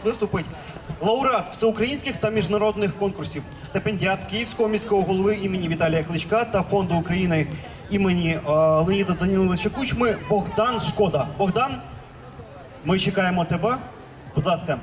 нас виступить лауреат всеукраїнських та міжнародних конкурсів, стипендіат Київського міського голови імені Віталія Кличка та фонду України імені е, Леоніда Даніловича Кучми Богдан Шкода. Богдан, ми чекаємо тебе. Будь ласка.